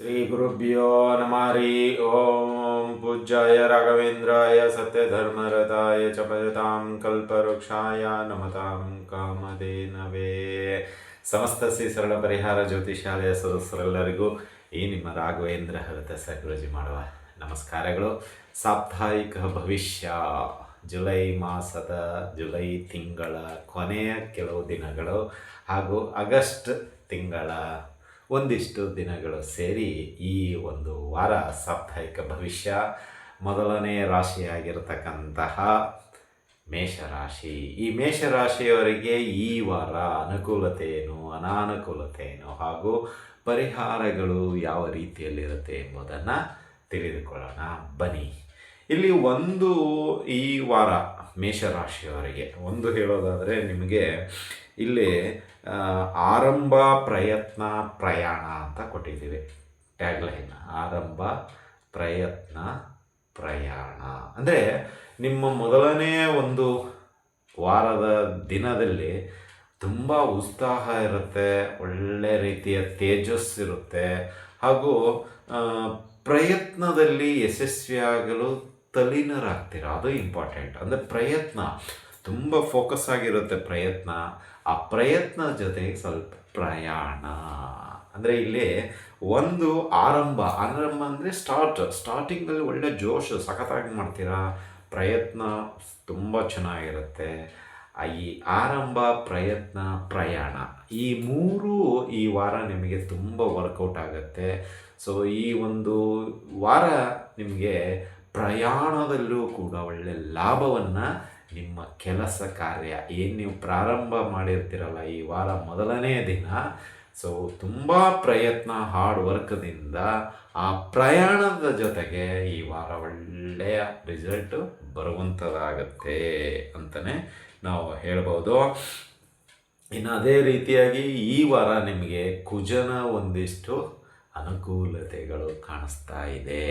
ಶ್ರೀ ಗುರುಭ್ಯೋ ನಮಾರಿ ಓಂ ಪೂಜ್ಯಾಯ ರಾಘವೇಂದ್ರಾಯ ಸತ್ಯಧರ್ಮರತಾಯ ಚ ಭಜತಾಂ ಕಲ್ಪವೃಕ್ಷಾಯ ನಮತಾಂ ಕಾಮಧೇನವೇ ಸಮಸ್ತ ಶ್ರೀ ಸರಳ ಪರಿಹಾರ ಜ್ಯೋತಿಷಾಲಯ ಸದಸ್ಯರೆಲ್ಲರಿಗೂ ಈ ನಿಮ್ಮ ರಾಘವೇಂದ್ರ ಹರತ ಸಗುರುಜಿ ಮಾಡುವ ನಮಸ್ಕಾರಗಳು. ಸಾಪ್ತಾಹಿಕ ಭವಿಷ್ಯ, ಜುಲೈ ಮಾಸದ ಜುಲೈ ತಿಂಗಳ ಕೊನೆಯ ಕೆಲವು ದಿನಗಳು ಹಾಗೂ ಆಗಸ್ಟ್ ತಿಂಗಳ ಒಂದಿಷ್ಟು ದಿನಗಳು ಸೇರಿ ಈ ಒಂದು ವಾರ ಸಾಪ್ತಾಹಿಕ ಭವಿಷ್ಯ ಮೊದಲನೇ ರಾಶಿಯಾಗಿರತಕ್ಕಂತಹ ಮೇಷರಾಶಿ. ಈ ಮೇಷರಾಶಿಯವರಿಗೆ ಈ ವಾರ ಅನುಕೂಲತೆ ಏನು ಅನಾನುಕೂಲತೆ ಏನು ಹಾಗೂ ಪರಿಹಾರಗಳು ಯಾವ ರೀತಿಯಲ್ಲಿರುತ್ತೆ ಎಂಬುದನ್ನು ತಿಳಿದುಕೊಳ್ಳೋಣ. ಬನ್ನಿ. ಇಲ್ಲಿ ಒಂದು ಈ ವಾರ ಮೇಷರಾಶಿಯವರಿಗೆ, ಒಂದು ಹೇಳೋದಾದರೆ ನಿಮಗೆ ಇಲ್ಲಿ ಆರಂಭ ಪ್ರಯತ್ನ ಪ್ರಯಾಣ ಅಂತ ಕೊಟ್ಟಿದ್ದೀವಿ. ಟ್ಯಾಗ್ಲೈನ್ ಆರಂಭ ಪ್ರಯತ್ನ ಪ್ರಯಾಣ. ಅಂದರೆ ನಿಮ್ಮ ಮೊದಲನೇ ಒಂದು ವಾರದ ದಿನದಲ್ಲಿ ತುಂಬ ಉತ್ಸಾಹ ಇರುತ್ತೆ, ಒಳ್ಳೆ ರೀತಿಯ ತೇಜಸ್ಸಿರುತ್ತೆ ಹಾಗೂ ಪ್ರಯತ್ನದಲ್ಲಿ ಯಶಸ್ವಿಯಾಗಲು ತಲೀನರಾಗ್ತೀರ ಅದು ಇಂಪಾರ್ಟೆಂಟ್ ಅಂದರೆ ಪ್ರಯತ್ನ, ತುಂಬ ಫೋಕಸ್ ಆಗಿರುತ್ತೆ ಪ್ರಯತ್ನ. ಆ ಪ್ರಯತ್ನ ಜೊತೆಗೆ ಸ್ವಲ್ಪ ಪ್ರಯಾಣ. ಅಂದರೆ ಇಲ್ಲಿ ಒಂದು ಆರಂಭ ಆರಂಭ ಅಂದರೆ ಸ್ಟಾರ್ಟ್ ಸ್ಟಾರ್ಟಿಂಗಲ್ಲಿ ಒಳ್ಳೆ ಜೋಶ್, ಸಖತ್ತಾಗಿ ಮಾಡ್ತೀರಾ? ಪ್ರಯತ್ನ ತುಂಬ ಚೆನ್ನಾಗಿರುತ್ತೆ. ಈ ಆರಂಭ, ಪ್ರಯತ್ನ, ಪ್ರಯಾಣ. ಈ ಮೂರು ಈ ವಾರ ನಿಮಗೆ ತುಂಬ ವರ್ಕೌಟ್ ಆಗುತ್ತೆ. ಸೊ ಈ ಒಂದು ವಾರ ನಿಮಗೆ ಪ್ರಯಾಣದಲ್ಲೂ ಕೂಡ ಒಳ್ಳೆ ಲಾಭವನ್ನು ನಿಮ್ಮ ಕೆಲಸ ಕಾರ್ಯ ಏನು ನೀವು ಪ್ರಾರಂಭ ಮಾಡಿರ್ತೀರಲ್ಲ ಈ ವಾರ ಮೊದಲನೇ ದಿನ ಸೊ ತುಂಬ ಪ್ರಯತ್ನ ಹಾರ್ಡ್ ವರ್ಕ್ದಿಂದ ಆ ಪ್ರಯಾಣದ ಜೊತೆಗೆ ಈ ವಾರ ಒಳ್ಳೆಯ ರಿಸಲ್ಟು ಬರುವಂಥದ್ದಾಗತ್ತೆ ಅಂತಲೇ ನಾವು ಹೇಳ್ಬೋದು. ಇನ್ನು ಅದೇ ರೀತಿಯಾಗಿ ಈ ವಾರ ನಿಮಗೆ ಕುಜನ ಒಂದಿಷ್ಟು ಅನುಕೂಲತೆಗಳು ಕಾಣಿಸ್ತಾ ಇದೆ.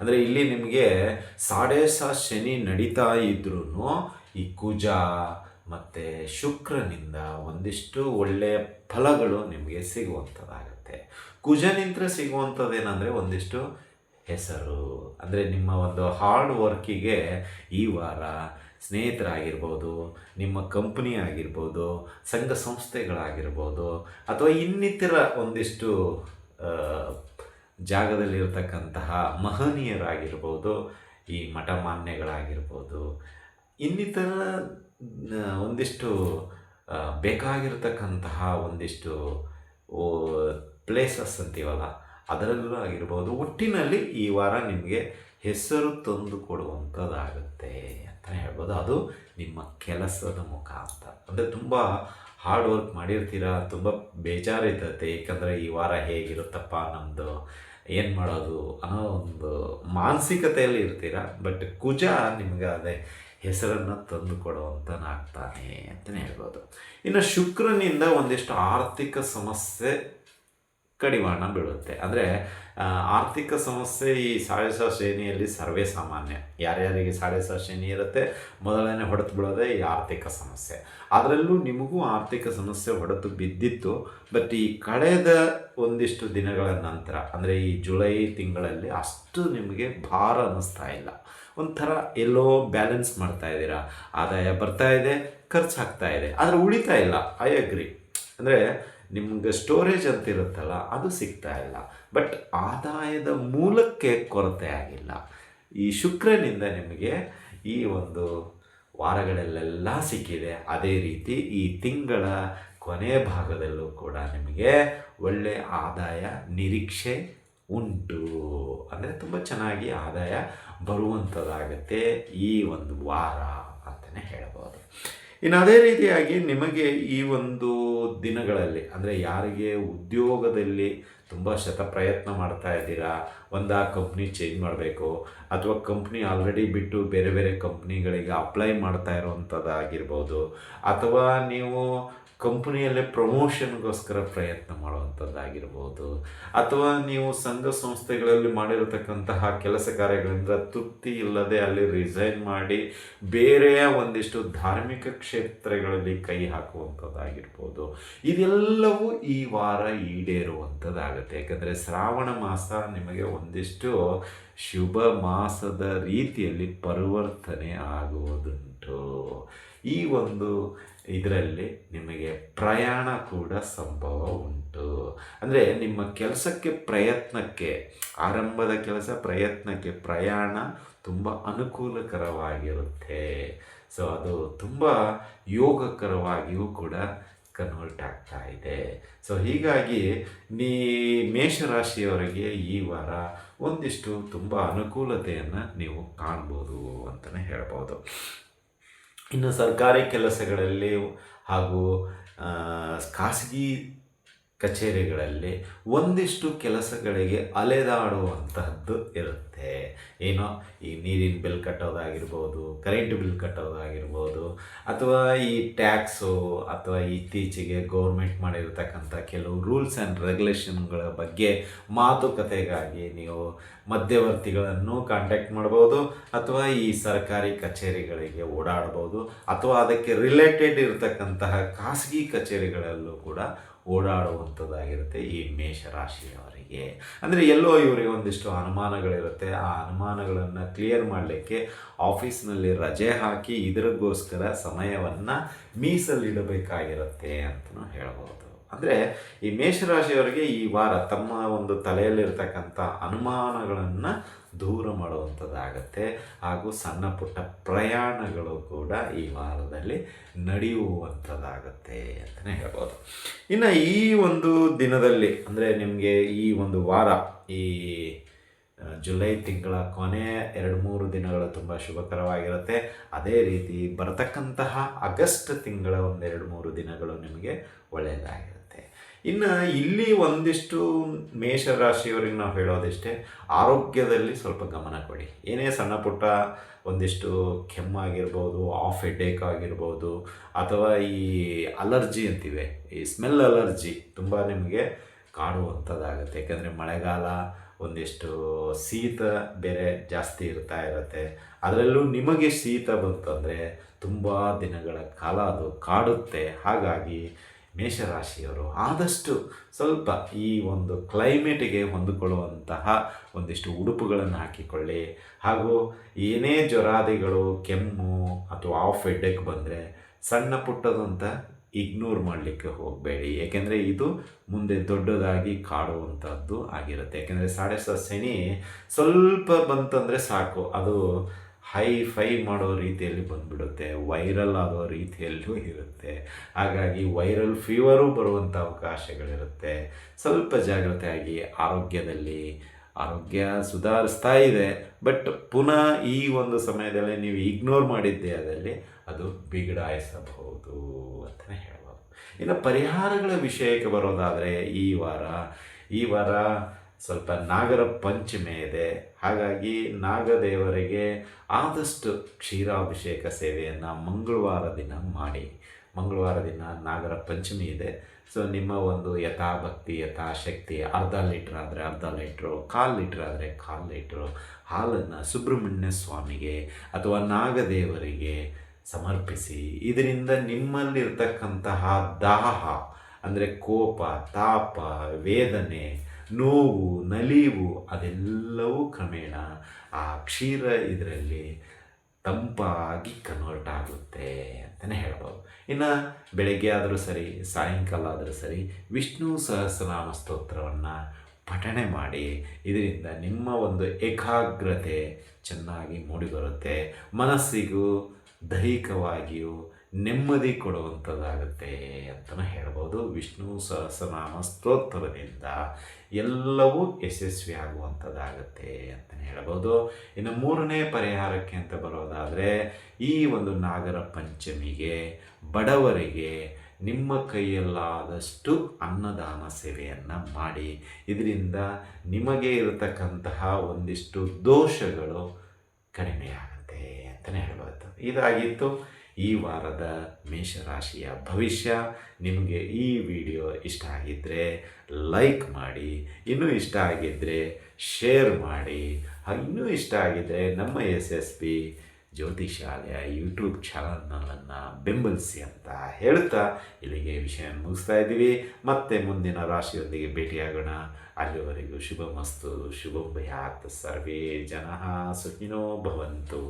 ಅಂದರೆ ಇಲ್ಲಿ ನಿಮಗೆ ಸಾಡೆ ಸಾ ಶನಿ ನಡೀತಾ ಇದ್ರೂ ಈ ಕುಜ ಮತ್ತು ಶುಕ್ರನಿಂದ ಒಂದಿಷ್ಟು ಒಳ್ಳೆಯ ಫಲಗಳು ನಿಮಗೆ ಸಿಗುವಂಥದ್ದಾಗತ್ತೆ ಕುಜನಿಂದ ಸಿಗುವಂಥದ್ದೇನೆಂದರೆ ಒಂದಿಷ್ಟು ಹೆಸರು. ಅಂದರೆ ನಿಮ್ಮ ಒಂದು ಹಾರ್ಡ್ ವರ್ಕಿಗೆ ಈ ವಾರ ಸ್ನೇಹಿತರಾಗಿರ್ಬೋದು, ನಿಮ್ಮ ಕಂಪ್ನಿ ಆಗಿರ್ಬೋದು, ಸಂಘ ಸಂಸ್ಥೆಗಳಾಗಿರ್ಬೋದು, ಅಥವಾ ಇನ್ನಿತರ ಒಂದಿಷ್ಟು ಜಾಗದಲ್ಲಿರ್ತಕ್ಕಂತಹ ಮಹನೀಯರಾಗಿರ್ಬೋದು, ಈ ಮಠ ಮಾನ್ಯಗಳಾಗಿರ್ಬೋದು ಇನ್ನಿತರ ಒಂದಿಷ್ಟು ಬೇಕಾಗಿರ್ತಕ್ಕಂತಹ ಒಂದಿಷ್ಟು ಪ್ಲೇಸಸ್ ಅಂತೀವಲ್ಲ, ಅದರಲ್ಲೂ ಆಗಿರ್ಬೋದು. ಒಟ್ಟಿನಲ್ಲಿ ಈ ವಾರ ನಿಮಗೆ ಹೆಸರು ತಂದು ಕೊಡುವಂಥದ್ದಾಗುತ್ತೆ ಅಂತ ಹೇಳ್ಬೋದು. ಅದು ನಿಮ್ಮ ಕೆಲಸದ ಮುಖಾಂತರ. ಅಂದರೆ ತುಂಬ ಹಾರ್ಡ್ ವರ್ಕ್ ಮಾಡಿರ್ತೀರ? ತುಂಬ ಬೇಜಾರಿರ್ತೈತೆ. ಏಕೆಂದರೆ ಈ ವಾರ ಹೇಗಿರುತ್ತಪ್ಪ ನಮ್ಮದು ಏನು ಮಾಡೋದು? ಅನ್ನೋ ಒಂದು ಮಾನಸಿಕತೆಯಲ್ಲಿ ಇರ್ತೀರ? ಬಟ್ ಕುಜ ನಿಮ್ಗೆ ಅದೇ ಹೆಸರನ್ನು ತಂದು ಕೊಡುವಂಥನಾಗ್ತಾನೆ ಅಂತಲೇ ಹೇಳ್ಬೋದು. ಇನ್ನು ಶುಕ್ರನಿಂದ ಒಂದಿಷ್ಟು ಆರ್ಥಿಕ ಸಮಸ್ಯೆ ಕಡಿವಾಣ ಬೀಳುತ್ತೆ. ಅಂದರೆ ಆರ್ಥಿಕ ಸಮಸ್ಯೆ ಈ ಸಾಡೆ ಸಾ ಶ್ರೇಣಿಯಲ್ಲಿ ಸರ್ವೇ ಸಾಮಾನ್ಯ. ಯಾರ್ಯಾರಿಗೆ ಸಾಡೆ ಸಾ ಶ್ರೇಣಿ ಇರುತ್ತೆ? ಮೊದಲನೇ ಹೊಡೆತು ಬೀಳೋದೇ ಈ ಆರ್ಥಿಕ ಸಮಸ್ಯೆ. ಅದರಲ್ಲೂ ನಿಮಗೂ ಆರ್ಥಿಕ ಸಮಸ್ಯೆ ಹೊಡೆತು ಬಿದ್ದಿತ್ತು. ಬಟ್ ಈ ಕಳೆದ ಒಂದಿಷ್ಟು ದಿನಗಳ ನಂತರ, ಅಂದರೆ ಈ ಜುಲೈ ತಿಂಗಳಲ್ಲಿ ಅಷ್ಟು ನಿಮಗೆ ಭಾರ ಅನ್ನಿಸ್ತಾ ಇಲ್ಲ. ಒಂಥರ ಎಲ್ಲೋ ಬ್ಯಾಲೆನ್ಸ್ ಮಾಡ್ತಾ ಇದ್ದೀರಾ? ಆದಾಯ ಬರ್ತಾ ಇದೆ, ಖರ್ಚು ಆಗ್ತಾ ಇದೆ. ಆದರೆ ಉಳಿತಾ ಇಲ್ಲ. ಐ ಅಗ್ರಿ ಅಂದರೆ ನಿಮ್ಗೆ ಸ್ಟೋರೇಜ್ ಅಂತ ಇರುತ್ತಲ್ಲ, ಅದು ಸಿಗ್ತಾ ಇಲ್ಲ. ಬಟ್ ಆದಾಯದ ಮೂಲಕ್ಕೆ ಕೊರತೆ ಆಗಿಲ್ಲ. ಈ ಶುಕ್ರನಿಂದ ನಿಮಗೆ ಈ ಒಂದು ವಾರಗಳಲ್ಲೆಲ್ಲ ಸಿಕ್ಕಿದೆ. ಅದೇ ರೀತಿ ಈ ತಿಂಗಳ ಕೊನೆಯ ಭಾಗದಲ್ಲೂ ಕೂಡ ನಿಮಗೆ ಒಳ್ಳೆ ಆದಾಯ ನಿರೀಕ್ಷೆ ಉಂಟು. ಅಂದರೆ ತುಂಬ ಚೆನ್ನಾಗಿ ಆದಾಯ ಬರುವಂಥದ್ದಾಗತ್ತೆ ಈ ಒಂದು ವಾರ ಅಂತಲೇ ಹೇಳ್ಬೋದು. ಇನ್ನು ಅದೇ ರೀತಿಯಾಗಿ ನಿಮಗೆ ಈ ಒಂದು ದಿನಗಳಲ್ಲಿ, ಅಂದರೆ ಯಾರಿಗೆ ಉದ್ಯೋಗದಲ್ಲಿ ತುಂಬ ಶತ ಪ್ರಯತ್ನ ಮಾಡ್ತಾ ಇದ್ದೀರಾ, ಒಂದು ಕಂಪ್ನಿ ಚೇಂಜ್ ಮಾಡಬೇಕು, ಅಥವಾ ಕಂಪ್ನಿ ಆಲ್ರೆಡಿ ಬಿಟ್ಟು ಬೇರೆ ಬೇರೆ ಕಂಪ್ನಿಗಳಿಗೆ ಅಪ್ಲೈ ಮಾಡ್ತಾ ಇರೋವಂಥದ್ದಾಗಿರ್ಬೋದು ಅಥವಾ ನೀವು ಕಂಪನಿಯಲ್ಲೇ ಪ್ರಮೋಷನ್ಗೋಸ್ಕರ ಪ್ರಯತ್ನ ಮಾಡುವಂಥದ್ದಾಗಿರ್ಬೋದು. ಅಥವಾ ನೀವು ಸಂಘ ಸಂಸ್ಥೆಗಳಲ್ಲಿ ಮಾಡಿರತಕ್ಕಂತಹ ಕೆಲಸ ಕಾರ್ಯಗಳಿಂದ ತೃಪ್ತಿ ಇಲ್ಲದೆ ಅಲ್ಲಿ ರಿಸೈನ್ ಮಾಡಿ ಬೇರೆಯ ಒಂದಿಷ್ಟು ಧಾರ್ಮಿಕ ಕ್ಷೇತ್ರಗಳಲ್ಲಿ ಕೈ ಹಾಕುವಂಥದ್ದಾಗಿರ್ಬೋದು. ಇದೆಲ್ಲವೂ ಈ ವಾರ ಈಡೇರುವಂಥದ್ದಾಗುತ್ತೆ. ಯಾಕಂದರೆ ಶ್ರಾವಣ ಮಾಸ ನಿಮಗೆ ಒಂದಿಷ್ಟು ಶುಭ ಮಾಸದ ರೀತಿಯಲ್ಲಿ ಪರಿವರ್ತನೆ ಆಗುವುದುಂಟು. ಈ ಒಂದು ಇದರಲ್ಲಿ ನಿಮಗೆ ಪ್ರಯಾಣ ಕೂಡ ಸಂಭವ ಉಂಟು. ಅಂದರೆ ನಿಮ್ಮ ಕೆಲಸಕ್ಕೆ ಪ್ರಯತ್ನಕ್ಕೆ, ಆರಂಭದ ಕೆಲಸ ಪ್ರಯತ್ನಕ್ಕೆ ಪ್ರಯಾಣ ತುಂಬ ಅನುಕೂಲಕರವಾಗಿರುತ್ತೆ. ಸೊ ಅದು ತುಂಬ ಯೋಗಕರವಾಗಿಯೂ ಕೂಡ ಕನ್ವರ್ಟ್ ಆಗ್ತಾ ಇದೆ. ಸೊ ಹೀಗಾಗಿ ನೀ ಮೇಷರಾಶಿಯವರಿಗೆ ಈ ವಾರ ಒಂದಿಷ್ಟು ತುಂಬ ಅನುಕೂಲತೆಯನ್ನು ನೀವು ಕಾಣ್ಬೋದು ಅಂತಲೇ ಹೇಳ್ಬೋದು. ಇನ್ನು ಸರ್ಕಾರಿ ಕೆಲಸಗಳಲ್ಲಿ ಹಾಗೂ ಖಾಸಗಿ ಕಚೇರಿಗಳಲ್ಲಿ ಒಂದಿಷ್ಟು ಕೆಲಸಗಳಿಗೆ ಅಲೆದಾಡುವಂತಹದ್ದು ಇರುತ್ತೆ. ಏನೋ ಈ ನೀರಿನ ಬಿಲ್ ಕಟ್ಟೋದಾಗಿರ್ಬೋದು, ಕರೆಂಟ್ ಬಿಲ್ ಕಟ್ಟೋದಾಗಿರ್ಬೋದು, ಅಥವಾ ಈ ಟ್ಯಾಕ್ಸು, ಅಥವಾ ಇತ್ತೀಚೆಗೆ ಗೌರ್ಮೆಂಟ್ ಮಾಡಿರ್ತಕ್ಕಂಥ ಕೆಲವು ರೂಲ್ಸ್ ಆ್ಯಂಡ್ ರೆಗ್ಯುಲೇಷನ್ಗಳ ಬಗ್ಗೆ ಮಾತುಕತೆಗಾಗಿ ನೀವು ಮಧ್ಯವರ್ತಿಗಳನ್ನು ಕಾಂಟ್ಯಾಕ್ಟ್ ಮಾಡ್ಬೋದು, ಅಥವಾ ಈ ಸರ್ಕಾರಿ ಕಚೇರಿಗಳಿಗೆ ಓಡಾಡ್ಬೋದು, ಅಥವಾ ಅದಕ್ಕೆ ರಿಲೇಟೆಡ್ ಇರತಕ್ಕಂತಹ ಖಾಸಗಿ ಕಚೇರಿಗಳಲ್ಲೂ ಕೂಡ ಓಡಾಡುವಂಥದ್ದಾಗಿರುತ್ತೆ ಈ ಮೇಷರಾಶಿಯವರಿಗೆ. ಅಂದರೆ ಎಲ್ಲೋ ಇವರಿಗೆ ಒಂದಿಷ್ಟು ಅನುಮಾನಗಳಿರುತ್ತೆ. ಆ ಅನುಮಾನಗಳನ್ನು ಕ್ಲಿಯರ್ ಮಾಡಲಿಕ್ಕೆ ಆಫೀಸ್ನಲ್ಲಿ ರಜೆ ಹಾಕಿ ಇದರಗೋಸ್ಕರ ಸಮಯವನ್ನು ಮೀಸಲಿಡಬೇಕಾಗಿರುತ್ತೆ ಅಂತಲೂ ಹೇಳ್ಬೋದು. ಅಂದರೆ ಈ ಮೇಷರಾಶಿಯವರಿಗೆ ಈ ವಾರ ತಮ್ಮ ಒಂದು ತಲೆಯಲ್ಲಿರ್ತಕ್ಕಂಥ ಅನುಮಾನಗಳನ್ನು ದೂರ ಮಾಡುವಂಥದ್ದಾಗತ್ತೆ. ಹಾಗೂ ಸಣ್ಣ ಪುಟ್ಟ ಪ್ರಯಾಣಗಳು ಕೂಡ ಈ ವಾರದಲ್ಲಿ ನಡೆಯುವಂಥದ್ದಾಗತ್ತೆ ಅಂತಲೇ ಹೇಳ್ಬೋದು. ಇನ್ನು ಈ ಒಂದು ದಿನದಲ್ಲಿ ಅಂದರೆ ನಿಮಗೆ ಈ ಒಂದು ವಾರ, ಈ ಜುಲೈ ತಿಂಗಳ ಕೊನೆ ಎರಡು ಮೂರು ದಿನಗಳು ತುಂಬ ಶುಭಕರವಾಗಿರುತ್ತೆ. ಅದೇ ರೀತಿ ಬರತಕ್ಕಂತಹ ಆಗಸ್ಟ್ ತಿಂಗಳ ಒಂದೆರಡು ಮೂರು ದಿನಗಳು ನಿಮಗೆ ಒಳ್ಳೆಯದಾಗಿರುತ್ತೆ. ಇನ್ನು ಇಲ್ಲಿ ಒಂದಿಷ್ಟು ಮೇಷರಾಶಿಯವರಿಗೆ ನಾವು ಹೇಳೋದಿಷ್ಟೇ, ಆರೋಗ್ಯದಲ್ಲಿ ಸ್ವಲ್ಪ ಗಮನ ಕೊಡಿ. ಏನೇ ಸಣ್ಣ ಪುಟ್ಟ ಒಂದಿಷ್ಟು ಕೆಮ್ಮಾಗಿರ್ಬೋದು, ಆಫ್ ಹೆಡ್ಡೇಕ್ ಆಗಿರ್ಬೋದು, ಅಥವಾ ಈ ಅಲರ್ಜಿ ಅಂತಿವೆ, ಈ ಸ್ಮೆಲ್ ಅಲರ್ಜಿ ತುಂಬ ನಿಮಗೆ ಕಾಡುವಂಥದ್ದಾಗುತ್ತೆ. ಯಾಕಂದರೆ ಮಳೆಗಾಲ ಒಂದಿಷ್ಟು ಶೀತ ಬೇರೆ ಜಾಸ್ತಿ ಇರ್ತಾ ಇರುತ್ತೆ. ಅದರಲ್ಲೂ ನಿಮಗೆ ಶೀತ ಬಂತಂದರೆ ತುಂಬ ದಿನಗಳ ಕಾಲ ಅದು ಕಾಡುತ್ತೆ. ಹಾಗಾಗಿ ಮೇಷರಾಶಿಯವರು ಆದಷ್ಟು ಸ್ವಲ್ಪ ಈ ಒಂದು ಕ್ಲೈಮೇಟಿಗೆ ಹೊಂದಿಕೊಳ್ಳುವಂತಹ ಒಂದಿಷ್ಟು ಉಡುಪುಗಳನ್ನು ಹಾಕಿಕೊಳ್ಳಿ. ಹಾಗೂ ಏನೇ ಜ್ವರಾದಿಗಳು ಕೆಮ್ಮು ಅಥವಾ ಆಫ್ ಹೆಡ್ಡೆಕ್ ಬಂದರೆ ಸಣ್ಣ ಪುಟ್ಟದಂತ ಇಗ್ನೋರ್ ಮಾಡಲಿಕ್ಕೆ ಹೋಗಬೇಡಿ. ಏಕೆಂದರೆ ಇದು ಮುಂದೆ ದೊಡ್ಡದಾಗಿ ಕಾಡುವಂಥದ್ದು ಆಗಿರುತ್ತೆ. ಯಾಕೆಂದರೆ ಸಾಡೆ ಸಸ್ಯನಿ ಸ್ವಲ್ಪ ಬಂತಂದರೆ ಸಾಕು. ಅದು ಹೈ ಫೈ ಮಾಡೋ ರೀತಿಯಲ್ಲಿ ಬಂದ್ಬಿಡುತ್ತೆ, ವೈರಲ್ ಆಗೋ ರೀತಿಯಲ್ಲೂ ಇರುತ್ತೆ. ಹಾಗಾಗಿ ವೈರಲ್ ಫೀವರು ಬರುವಂಥ ಅವಕಾಶಗಳಿರುತ್ತೆ. ಸ್ವಲ್ಪ ಜಾಗ್ರತೆಯಾಗಿ ಆರೋಗ್ಯದಲ್ಲಿ, ಆರೋಗ್ಯ ಸುಧಾರಿಸ್ತಾ ಇದೆ. ಬಟ್ ಪುನಃ ಈ ಒಂದು ಸಮಯದಲ್ಲಿ ನೀವು ಇಗ್ನೋರ್ ಮಾಡಿದ್ದೇ ಅದರಲ್ಲಿ ಅದು ಬಿಗಡಾಯಿಸಬಹುದು ಅಂತಲೇ ಹೇಳ್ಬೋದು. ಇನ್ನು ಪರಿಹಾರಗಳ ವಿಷಯಕ್ಕೆ ಬರೋದಾದರೆ ಈ ವಾರ ಈ ವಾರ ಸ್ವಲ್ಪ ನಾಗರ ಪಂಚಮಿ ಇದೆ. ಹಾಗಾಗಿ ನಾಗದೇವರಿಗೆ ಆದಷ್ಟು ಕ್ಷೀರಾಭಿಷೇಕ ಸೇವೆಯನ್ನು ಮಂಗಳವಾರ ದಿನ ಮಾಡಿ. ಮಂಗಳವಾರ ದಿನ ನಾಗರ ಪಂಚಮಿ ಇದೆ. ಸೊ ನಿಮ್ಮ ಒಂದು ಯಥಾಭಕ್ತಿ, ಯಥಾಶಕ್ತಿ, ಅರ್ಧ ಲೀಟ್ರ್ ಆದರೆ ಅರ್ಧ ಲೀಟ್ರು, ಕಾಲು ಲೀಟ್ರ್ ಆದರೆ ಕಾಲು ಲೀಟ್ರು, ಹಾಲನ್ನು ಸುಬ್ರಹ್ಮಣ್ಯ ಸ್ವಾಮಿಗೆ ಅಥವಾ ನಾಗದೇವರಿಗೆ ಸಮರ್ಪಿಸಿ. ಇದರಿಂದ ನಿಮ್ಮಲ್ಲಿರ್ತಕ್ಕಂತಹ ದಾಹ, ಅಂದರೆ ಕೋಪ, ತಾಪ, ವೇದನೆ ನೋವು, ನಲಿವು ಅದೆಲ್ಲವೂ ಕ್ರಮೇಣ ಆ ಕ್ಷೀರ ಇದರಲ್ಲಿ ತಂಪಾಗಿ ಕನ್ವರ್ಟ್ ಆಗುತ್ತೆ ಅಂತಲೇ ಹೇಳ್ಬೋದು. ಇನ್ನು ಬೆಳಗ್ಗೆ ಆದರೂ ಸರಿ, ಸಾಯಂಕಾಲ ಆದರೂ ಸರಿ ವಿಷ್ಣು ಸಹಸ್ರನಾಮ ಸ್ತೋತ್ರವನ್ನು ಪಠಣೆ ಮಾಡಿ ಇದರಿಂದ ನಿಮ್ಮ ಒಂದು ಏಕಾಗ್ರತೆ ಚೆನ್ನಾಗಿ ಮೂಡಿಬರುತ್ತೆ. ಮನಸ್ಸಿಗೂ ದೈಹಿಕವಾಗಿಯೂ ನೆಮ್ಮದಿ ಕೊಡುವಂಥದ್ದಾಗುತ್ತೆ ಅಂತಲೂ ಹೇಳ್ಬೋದು. ವಿಷ್ಣು ಸಹಸ್ರನಾಮ ಸ್ತೋತ್ರದಿಂದ ಎಲ್ಲವೂ ಯಶಸ್ವಿ ಆಗುವಂಥದ್ದಾಗುತ್ತೆ ಅಂತಲೇ ಹೇಳ್ಬೋದು. ಇನ್ನು ಮೂರನೇ ಪರಿಹಾರಕ್ಕೆ ಅಂತ ಬರೋದಾದರೆ, ಈ ಒಂದು ನಾಗರ ಪಂಚಮಿಗೆ ಬಡವರಿಗೆ ನಿಮ್ಮ ಕೈಯಲ್ಲಾದಷ್ಟು ಅನ್ನದಾನ ಸೇವೆಯನ್ನು ಮಾಡಿ. ಇದರಿಂದ ನಿಮಗೆ ಇರತಕ್ಕಂತಹ ಒಂದಿಷ್ಟು ದೋಷಗಳು ಕಡಿಮೆಯಾಗುತ್ತೆ ಅಂತಲೇ ಹೇಳ್ಬೋದು. ಇದಾಗಿತ್ತು. ಈ ವಾರದ ಮೇಷರಾಶಿಯ ಭವಿಷ್ಯ ನಿಮಗೆ ಈ ವಿಡಿಯೋ ಇಷ್ಟ ಆಗಿದ್ದರೆ ಲೈಕ್ ಮಾಡಿ, ಇನ್ನೂ ಇಷ್ಟ ಆಗಿದ್ದರೆ ಶೇರ್ ಮಾಡಿ ಇನ್ನೂ ಇಷ್ಟ ಆಗಿದ್ದರೆ ನಮ್ಮ S S P Jyotishalaya YouTube ಚಾನಲ್ನನ್ನು ಬೆಂಬಲಿಸಿ ಅಂತ ಹೇಳ್ತಾ ಇಲ್ಲಿಗೆ ವಿಷಯ ಮುಗಿಸ್ತಾ ಇದ್ದೀವಿ. ಮತ್ತೆ ಮುಂದಿನ ರಾಶಿಯೊಂದಿಗೆ ಭೇಟಿಯಾಗೋಣ. ಅಲ್ಲಿವರೆಗೂ ಶುಭಮಸ್ತು ಶುಭಂ ಭಯಾತ್ ಸರ್ವೇ ಜನ, ಸುಖಿನೋ ಭವಂತು.